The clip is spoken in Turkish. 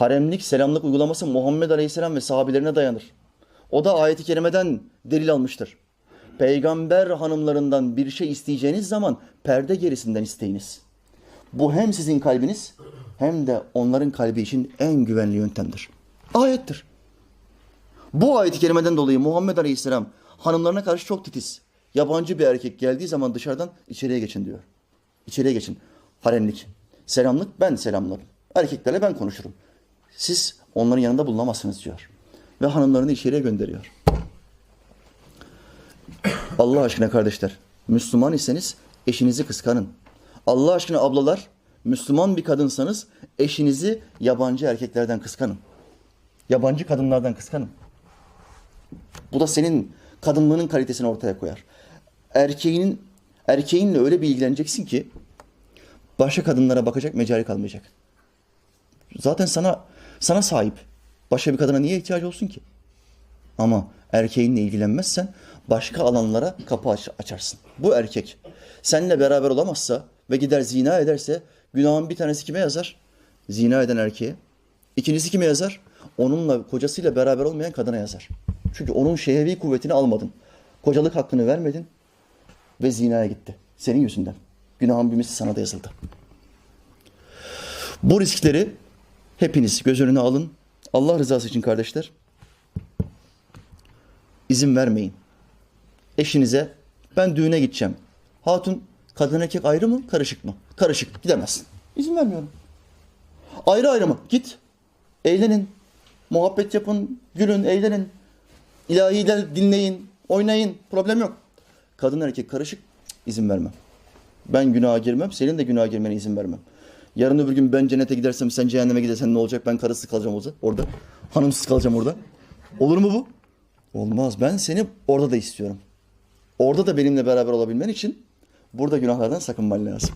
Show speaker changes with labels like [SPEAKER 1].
[SPEAKER 1] haremlik, selamlık uygulaması Muhammed Aleyhisselam ve sahabelerine dayanır. O da ayeti kerimeden delil almıştır. Peygamber hanımlarından bir şey isteyeceğiniz zaman perde gerisinden isteyiniz. Bu hem sizin kalbiniz hem de onların kalbi için en güvenli yöntemdir. Ayettir. Bu ayet-i kerimeden dolayı Muhammed Aleyhisselam hanımlarına karşı çok titiz. Yabancı bir erkek geldiği zaman dışarıdan içeriye geçin diyor. İçeriye geçin. Haremlik. Selamlık ben selamlarım. Erkeklerle ben konuşurum. Siz onların yanında bulunamazsınız diyor. Ve hanımlarını içeriye gönderiyor. Allah aşkına kardeşler, Müslüman iseniz eşinizi kıskanın. Allah aşkına ablalar, Müslüman bir kadınsanız eşinizi yabancı erkeklerden kıskanın. Yabancı kadınlardan kıskanın. Bu da senin kadınlığının kalitesini ortaya koyar. Erkeğinin erkeğinle öyle bir ilgileneceksin ki başka kadınlara bakacak mecali kalmayacak. Zaten sana sana sahip. Başka bir kadına niye ihtiyacı olsun ki? Ama erkeğinle ilgilenmezsen başka alanlara kapı aç- açarsın. Bu erkek seninle beraber olamazsa ve gider zina ederse günahın bir tanesi kime yazar? Zina eden erkeğe. İkincisi kime yazar? Onunla kocasıyla beraber olmayan kadına yazar. Çünkü onun şehvi kuvvetini almadın. Kocalık hakkını vermedin ve zinaya gitti. Senin yüzünden. Günahın bir misli sana da yazıldı. Bu riskleri hepiniz göz önüne alın. Allah rızası için kardeşler izin vermeyin. Eşinize ben düğüne gideceğim. Hatun kadın erkek ayrı mı karışık mı? Karışık gidemezsin. İzin vermiyorum. Ayrı ayrı mı? Git. Eğlenin. Muhabbet yapın. Gülün, eğlenin. İlahiler dinleyin. Oynayın. Problem yok. Kadın erkek karışık izin vermem. Ben günaha girmem. Senin de günaha girmene izin vermem. Yarın öbür gün ben cennete gidersem sen cehenneme gidersen ne olacak? Ben karısız kalacağım orada. orada. Hanımsız kalacağım orada. Olur mu bu? Olmaz. Ben seni orada da istiyorum. Orada da benimle beraber olabilmen için burada günahlardan sakınman lazım.